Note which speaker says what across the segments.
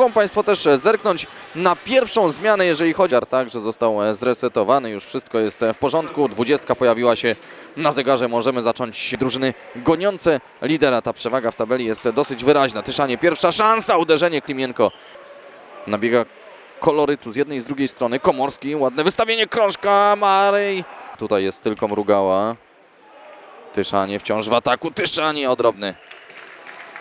Speaker 1: Mogą Państwo też e, zerknąć na pierwszą zmianę, jeżeli chodzi o tak, że został e, zresetowany, już wszystko jest e, w porządku. 20 pojawiła się na zegarze, możemy zacząć drużyny goniące lidera. Ta przewaga w tabeli jest dosyć wyraźna. Tyszanie, pierwsza szansa, uderzenie Klimienko. Nabiega kolorytu z jednej i z drugiej strony. Komorski, ładne wystawienie krążka, Marej. Tutaj jest tylko mrugała. Tyszanie wciąż w ataku, Tyszanie odrobny.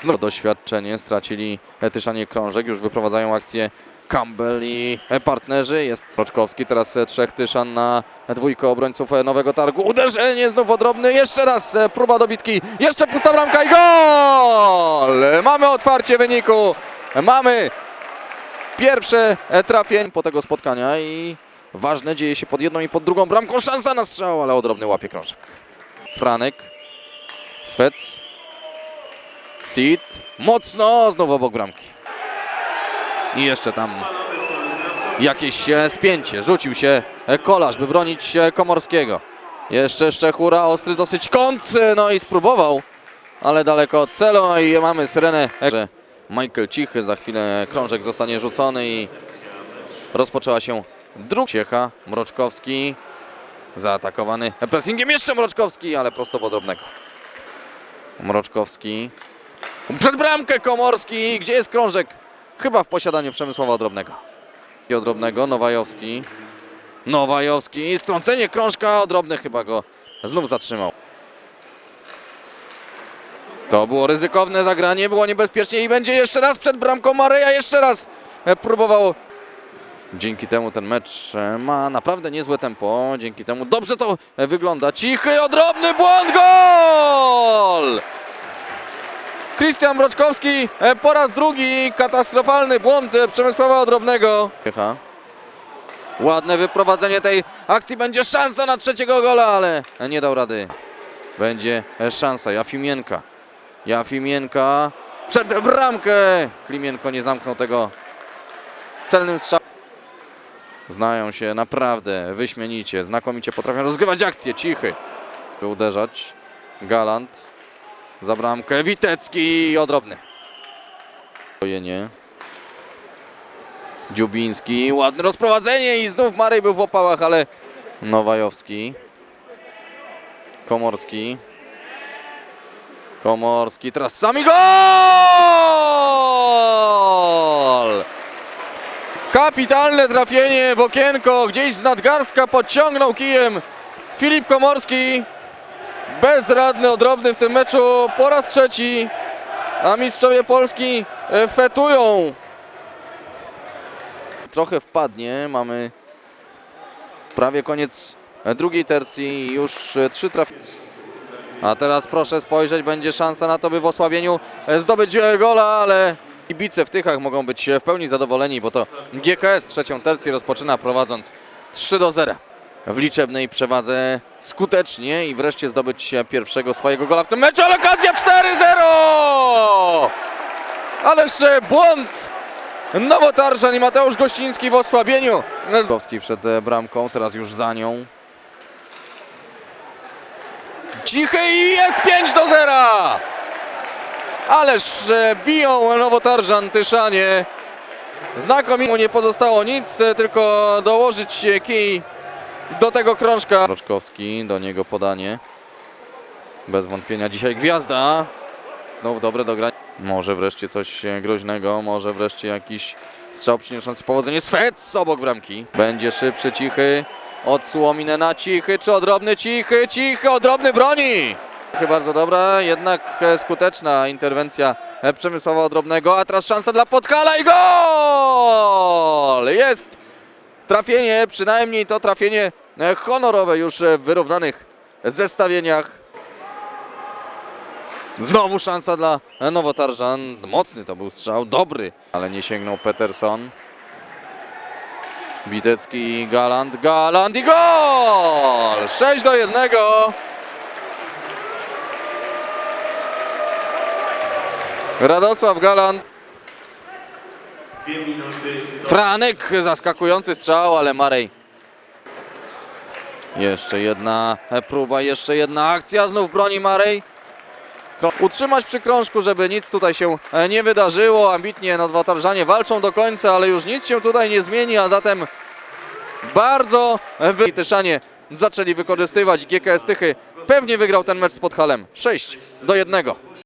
Speaker 1: Znowu doświadczenie, stracili Tyszanie krążek, już wyprowadzają akcję Campbell i partnerzy. Jest Roczkowski, teraz trzech Tyszan na dwójkę obrońców Nowego Targu. Uderzenie znów odrobny, jeszcze raz próba dobitki, jeszcze pusta bramka i gol! Mamy otwarcie wyniku, mamy pierwsze trafienie po tego spotkania i ważne dzieje się pod jedną i pod drugą bramką. Szansa na strzał, ale odrobny łapie krążek. Franek, Swec, Sid, mocno, znowu obok bramki. I jeszcze tam jakieś e, spięcie. Rzucił się e, kolarz, by bronić e, Komorskiego. Jeszcze Szczechura, ostry dosyć kąt, no i spróbował, ale daleko od celu. No i mamy syrenę, Michael Cichy, za chwilę krążek zostanie rzucony i rozpoczęła się druga ciecha. Mroczkowski zaatakowany pressingiem jeszcze Mroczkowski, ale prosto w drobnego. Mroczkowski. Przed bramkę Komorski. Gdzie jest krążek? Chyba w posiadaniu Przemysława Odrobnego. I Odrobnego, Nowajowski. Nowajowski. Strącenie krążka. Odrobny chyba go znów zatrzymał. To było ryzykowne zagranie, było niebezpiecznie i będzie jeszcze raz przed bramką Mareja, jeszcze raz próbował. Dzięki temu ten mecz e, ma naprawdę niezłe tempo, dzięki temu dobrze to e, wygląda. Cichy, odrobny błąd, gol! Krystian Mroczkowski e, po raz drugi katastrofalny błąd e, Przemysława Odrobnego. Ciecha. Ładne wyprowadzenie tej akcji, będzie szansa na trzeciego gola, ale nie dał rady. Będzie e, szansa, Jafimienka. Jafimienka przed bramkę. Klimienko nie zamknął tego celnym strzałem. Znają się naprawdę wyśmienicie, znakomicie potrafią rozgrywać akcje, cichy. By uderzać. Galant za bramkę, Witecki odrobny. Ojenie. Dziubiński, ładne rozprowadzenie i znów Marej był w opałach, ale Nowajowski. Komorski. Komorski, teraz sami gol! Kapitalne trafienie w okienko, gdzieś z nadgarstka podciągnął kijem Filip Komorski. Bezradny, odrobny w tym meczu po raz trzeci, a mistrzowie Polski e, fetują. Trochę wpadnie, mamy prawie koniec e, drugiej tercji już e, trzy trafienia. A teraz proszę spojrzeć, będzie szansa na to, by w osłabieniu zdobyć gola, ale kibice w Tychach mogą być w pełni zadowoleni, bo to GKS trzecią tercję rozpoczyna prowadząc 3 do 0. W liczebnej przewadze skutecznie i wreszcie zdobyć e, pierwszego swojego gola w tym meczu, ale okazja 4-0! Ależ e, błąd Nowotarżan i Mateusz Gościński w osłabieniu. Zowski przed e, bramką, teraz już za nią. Cichy i jest 5 do 0! Ależ e, biją Nowotarżan Tyszanie. Znakomicie nie pozostało nic, tylko dołożyć kij do tego krążka. Roczkowski, do niego podanie. Bez wątpienia dzisiaj gwiazda. Znów dobre dogranie. Może wreszcie coś groźnego, może wreszcie jakiś strzał przynoszący powodzenie. Swec obok bramki. Będzie szybszy, cichy. Od Słomine na cichy, czy odrobny cichy, cichy, odrobny broni. Chyba bardzo dobra, jednak e, skuteczna interwencja e, Przemysława Odrobnego, a teraz szansa dla Podkala i gol! Jest trafienie, przynajmniej to trafienie honorowe już e, w wyrównanych zestawieniach. Znowu szansa dla e, Nowotarżan. Mocny to był strzał, dobry, ale nie sięgnął Peterson. Witecki, Galant, Galant i gol! 6 do 1. Radosław Galant. Franek, zaskakujący strzał, ale Marej. Jeszcze jedna próba, jeszcze jedna akcja, znów broni Marej. Utrzymać przy krążku, żeby nic tutaj się e, nie wydarzyło. Ambitnie nadwatarzanie walczą do końca, ale już nic się tutaj nie zmieni, a zatem bardzo wy... Tyszanie zaczęli wykorzystywać. GKS Tychy pewnie wygrał ten mecz z Podhalem 6 do 1.